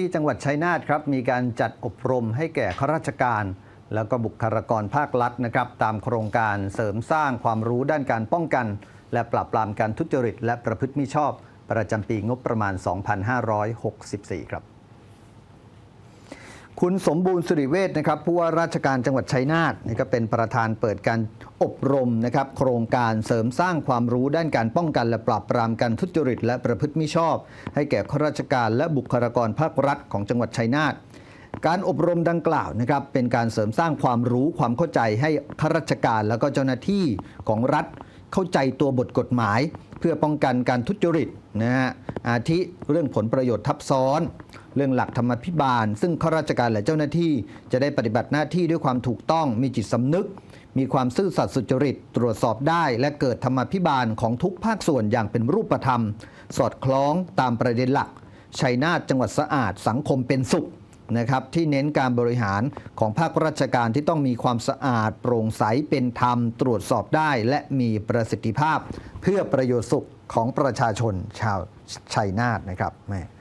ที่จังหวัดชัยนาทครับมีการจัดอบรมให้แก่ข้าราชการ แล้วก็บุคลากรภาครัฐนะครับ ตามโครงการเสริมสร้างความรู้ด้านการป้องกัน และปราบปรามการทุจริต และประพฤติมิชอบ ประจำปีงบประมาณ 2564 ครับ คุณสมบูรณ์สิริเวชนะครับผู้ว่าราชการจังหวัดชัยนาทนี่ก็เป็นประธานเปิดการอบรมนะครับ โครงการเสริมสร้างความรู้ด้านการป้องกันและปราบปรามการทุจริต และประพฤติมิชอบ ให้แก่ข้าราชการและบุคลากรภาครัฐของจังหวัดชัยนาทการอบรมดังกล่าวนะครับเป็นการเสริมสร้างความรู้ความเข้าใจให้ข้าราชการแล้วก็เจ้าหน้าที่ของรัฐ เข้าใจตัวบทกฎหมาย เพื่อป้องกันการทุจริตนะฮะอาทิเรื่องผลประโยชน์ทับซ้อน เรื่องหลักธรรมพิบาล ซึ่งข้าราชการและเจ้าหน้าที่ จะได้ปฏิบัติหน้าที่ด้วยความถูกต้องมีจิตสำนึก มีความซื่อสัตย์สุจริต ตรวจสอบได้ และเกิดธรรมพิบาลของทุกภาคส่วนอย่างเป็นรูปธรรม สอดคล้องตามประเด็นหลักชัยนาทจังหวัดสะอาดสังคมเป็นสุข นะครับที่เน้นการบริหารของภาคราชการที่ต้องมีความสะอาด โปร่งใสเป็นธรรม ตรวจสอบได้ และมีประสิทธิภาพ เพื่อประโยชน์สุขของประชาชนชาวชัยนาทนะครับแม่